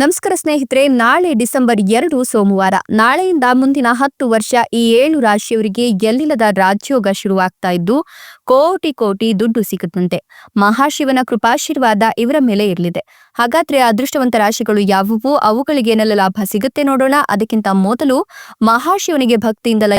ನಮಸ್ಕಾರ ಸ್ನೇಹಿತರೆ, ನಾಳೆ ಡಿಸೆಂಬರ್ ಎರಡು ಸೋಮವಾರ. ನಾಳೆಯಿಂದ ಮುಂದಿನ ಹತ್ತು ವರ್ಷ ಈ ಏಳು ರಾಶಿಯವರಿಗೆ ಎಲ್ಲಿಲ್ಲದ ರಾಜ್ಯೋಗ ಶುರುವಾಗ್ತಾ ಇದ್ದು, ಕೋಟಿ ಕೋಟಿ ದುಡ್ಡು ಸಿಗುತ್ತಂತೆ. ಮಹಾಶಿವನ ಕೃಪಾಶೀರ್ವಾದ ಇವರ ಮೇಲೆ ಇರಲಿದೆ. ಹಾಗಾದ್ರೆ ಅದೃಷ್ಟವಂತ ರಾಶಿಗಳು ಯಾವುವು? ಅವುಗಳಿಗೆ ಏನೆಲ್ಲ ಲಾಭ ಸಿಗುತ್ತೆ ನೋಡೋಣ. ಅದಕ್ಕಿಂತ ಮೊದಲು ಮಹಾಶಿವನಿಗೆ ಭಕ್ತಿಯಿಂದಲೇ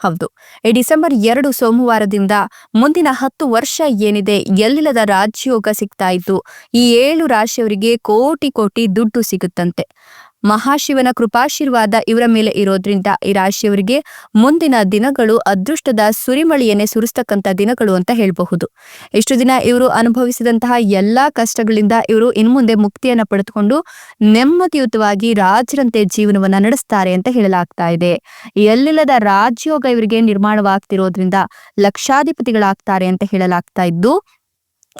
ಹೌದು. ಈ ಡಿಸೆಂಬರ್ ಎರಡು ಸೋಮವಾರದಿಂದ ಮುಂದಿನ ಹತ್ತು ವರ್ಷ ಏನಿದೆ, ಎಲ್ಲಿಲ್ಲದ ರಾಜ್ಯೋಗ ಸಿಗ್ತಾ ಇತ್ತು ಈ ಏಳು ರಾಶಿಯವರಿಗೆ ಕೋಟಿ ಕೋಟಿ ದುಡ್ಡು ಸಿಗುತ್ತಂತೆ. ಮಹಾಶಿವನ ಕೃಪಾಶೀರ್ವಾದ ಇವರ ಮೇಲೆ ಇರೋದ್ರಿಂದ ಈ ರಾಶಿಯವರಿಗೆ ಮುಂದಿನ ದಿನಗಳು ಅದೃಷ್ಟದ ಸುರಿಮಳಿಯನ್ನೇ ಸುರಿಸ್ತಕ್ಕಂಥ ದಿನಗಳು ಅಂತ ಹೇಳಬಹುದು. ಇಷ್ಟು ದಿನ ಇವರು ಅನುಭವಿಸಿದಂತಹ ಎಲ್ಲಾ ಕಷ್ಟಗಳಿಂದ ಇವರು ಇನ್ಮುಂದೆ ಮುಕ್ತಿಯನ್ನ ಪಡೆದುಕೊಂಡು ನೆಮ್ಮದಿಯುತವಾಗಿ ರಾಜರಂತೆ ಜೀವನವನ್ನ ನಡೆಸ್ತಾರೆ ಅಂತ ಹೇಳಲಾಗ್ತಾ ಇದೆ. ಎಲ್ಲಿಲ್ಲದ ರಾಜಯೋಗ ಇವರಿಗೆ ನಿರ್ಮಾಣವಾಗ್ತಿರೋದ್ರಿಂದ ಲಕ್ಷಾಧಿಪತಿಗಳಾಗ್ತಾರೆ ಅಂತ ಹೇಳಲಾಗ್ತಾ ಇದ್ದು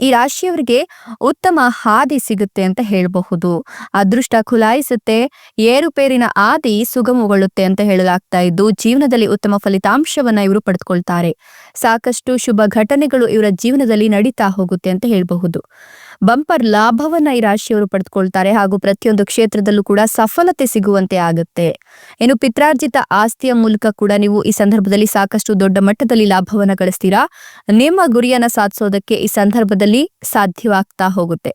ಈ ರಾಶಿಯವರಿಗೆ ಉತ್ತಮ ಹಾದಿ ಸಿಗುತ್ತೆ ಅಂತ ಹೇಳಬಹುದು. ಅದೃಷ್ಟ ಖುಲಾಯಿಸುತ್ತೆ, ಏರುಪೇರಿನ ಆದಿ ಸುಗಮಗೊಳ್ಳುತ್ತೆ ಅಂತ ಹೇಳಲಾಗ್ತಾ ಇದ್ದು, ಜೀವನದಲ್ಲಿ ಉತ್ತಮ ಫಲಿತಾಂಶವನ್ನ ಇವರು ಪಡೆದುಕೊಳ್ತಾರೆ ಸಾಕಷ್ಟು ಶುಭ ಘಟನೆಗಳು ಇವರ ಜೀವನದಲ್ಲಿ ನಡೀತಾ ಹೋಗುತ್ತೆ ಅಂತ ಹೇಳಬಹುದು. ಬಂಪರ್ ಲಾಭವನ್ನ ಈ ರಾಶಿಯವರು ಪಡೆದುಕೊಳ್ತಾರೆ ಹಾಗೂ ಪ್ರತಿಯೊಂದು ಕ್ಷೇತ್ರದಲ್ಲೂ ಕೂಡ ಸಫಲತೆ ಸಿಗುವಂತೆ ಆಗುತ್ತೆ. ಇನ್ನು ಪಿತ್ರಾರ್ಜಿತ ಆಸ್ತಿಯ ಮೂಲಕ ಕೂಡ ನೀವು ಈ ಸಂದರ್ಭದಲ್ಲಿ ಸಾಕಷ್ಟು ದೊಡ್ಡ ಮಟ್ಟದಲ್ಲಿ ಲಾಭವನ್ನ ಗಳಿಸ್ತೀರಾ? ನಿಮ್ಮ ಗುರಿಯನ್ನ ಸಾಧಿಸೋದಕ್ಕೆ ಈ ಸಂದರ್ಭದಲ್ಲಿ ಸಾಧ್ಯವಾಗ್ತಾ ಹೋಗುತ್ತೆ.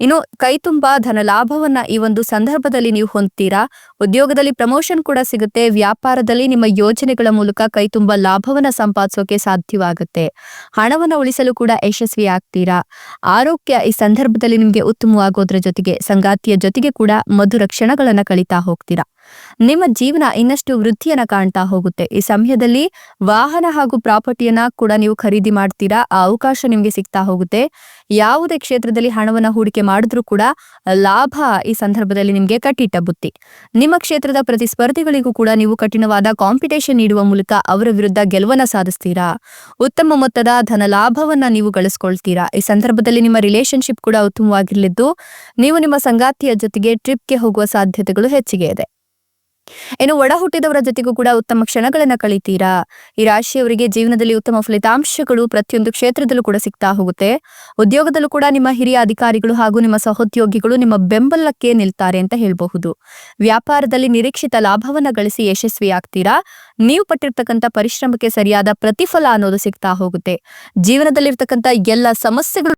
ಇನ್ನು ಕೈತುಂಬ ಧನ ಲಾಭವನ್ನ ಈ ಒಂದು ಸಂದರ್ಭದಲ್ಲಿ ನೀವು ಹೊಂದ್ತೀರಾ? ಉದ್ಯೋಗದಲ್ಲಿ ಪ್ರಮೋಷನ್ ಕೂಡ ಸಿಗುತ್ತೆ. ವ್ಯಾಪಾರದಲ್ಲಿ ನಿಮ್ಮ ಯೋಜನೆಗಳ ಮೂಲಕ ಕೈತುಂಬ ಲಾಭವನ್ನ ಸಂಪಾದಿಸೋಕೆ ಸಾಧ್ಯವಾಗುತ್ತೆ. ಹಣವನ್ನ ಉಳಿಸಲು ಕೂಡ ಯಶಸ್ವಿ ಆಗ್ತೀರಾ? ಆರೋಗ್ಯ ಈ ಸಂದರ್ಭದಲ್ಲಿ ನಿಮಗೆ ಉತ್ತಮವಾಗೋದ್ರ ಜೊತೆಗೆ, ಸಂಗಾತಿಯ ಜೊತೆಗೆ ಕೂಡ ಮಧುರ ಕ್ಷಣಗಳನ್ನ ಕಳೀತಾ ಹೋಗ್ತೀರಾ? ನಿಮ್ಮ ಜೀವನ ಇನ್ನಷ್ಟು ವೃದ್ಧಿಯನ್ನ ಕಾಣ್ತಾ ಹೋಗುತ್ತೆ. ಈ ಸಮಯದಲ್ಲಿ ವಾಹನ ಹಾಗೂ ಪ್ರಾಪರ್ಟಿಯನ್ನ ಕೂಡ ನೀವು ಖರೀದಿ ಮಾಡ್ತೀರಾ? ಆ ಅವಕಾಶ ನಿಮ್ಗೆ ಸಿಗ್ತಾ ಹೋಗುತ್ತೆ. ಯಾವುದೇ ಕ್ಷೇತ್ರದಲ್ಲಿ ಹಣವನ್ನ ಹೂಡಿಕೆ ಮಾಡಿದ್ರೂ ಕೂಡ ಲಾಭ ಈ ಸಂದರ್ಭದಲ್ಲಿ ನಿಮ್ಗೆ ಕಟ್ಟಿಟ್ಟ ಬುತ್ತಿ. ನಿಮ್ಮ ಕ್ಷೇತ್ರದ ಪ್ರತಿಸ್ಪರ್ಧಿಗಳಿಗೂ ಕೂಡ ನೀವು ಕಠಿಣವಾದ ಕಾಂಪಿಟೇಷನ್ ನೀಡುವ ಮೂಲಕ ಅವರ ವಿರುದ್ಧ ಗೆಲುವನ್ನ ಸಾಧಿಸ್ತೀರಾ? ಉತ್ತಮ ಮೊತ್ತದ ಧನ ಲಾಭವನ್ನ ನೀವು ಗಳಿಸ್ಕೊಳ್ತೀರಾ? ಈ ಸಂದರ್ಭದಲ್ಲಿ ನಿಮ್ಮ ರಿಲೇಶನ್ಶಿಪ್ ಕೂಡ ಉತ್ತಮವಾಗಿರಲಿದ್ದು, ನೀವು ನಿಮ್ಮ ಸಂಗಾತಿಯ ಜೊತೆಗೆ ಟ್ರಿಪ್ಗೆ ಹೋಗುವ ಸಾಧ್ಯತೆಗಳು ಹೆಚ್ಚಿಗೆ ಇದೆ. ಇನ್ನು ಒಡ ಹುಟ್ಟಿದವರ ಜೊತೆಗೂ ಕೂಡ ಉತ್ತಮ ಕ್ಷಣಗಳನ್ನ ಕಳಿತೀರಾ? ಈ ರಾಶಿಯವರಿಗೆ ಜೀವನದಲ್ಲಿ ಉತ್ತಮ ಫಲಿತಾಂಶಗಳು ಪ್ರತಿಯೊಂದು ಕ್ಷೇತ್ರದಲ್ಲೂ ಕೂಡ ಸಿಗ್ತಾ ಹೋಗುತ್ತೆ. ಉದ್ಯೋಗದಲ್ಲೂ ಕೂಡ ನಿಮ್ಮ ಹಿರಿಯ ಅಧಿಕಾರಿಗಳು ಹಾಗೂ ನಿಮ್ಮ ಸಹೋದ್ಯೋಗಿಗಳು ನಿಮ್ಮ ಬೆಂಬಲಕ್ಕೆ ನಿಲ್ತಾರೆ ಅಂತ ಹೇಳಬಹುದು. ವ್ಯಾಪಾರದಲ್ಲಿ ನಿರೀಕ್ಷಿತ ಲಾಭವನ್ನ ಗಳಿಸಿ ಯಶಸ್ವಿಯಾಗ್ತೀರಾ? ನೀವು ಪಟ್ಟಿರ್ತಕ್ಕಂಥ ಪರಿಶ್ರಮಕ್ಕೆ ಸರಿಯಾದ ಪ್ರತಿಫಲ ಅನ್ನೋದು ಸಿಗ್ತಾ ಹೋಗುತ್ತೆ. ಜೀವನದಲ್ಲಿರ್ತಕ್ಕಂಥ ಎಲ್ಲ ಸಮಸ್ಯೆಗಳು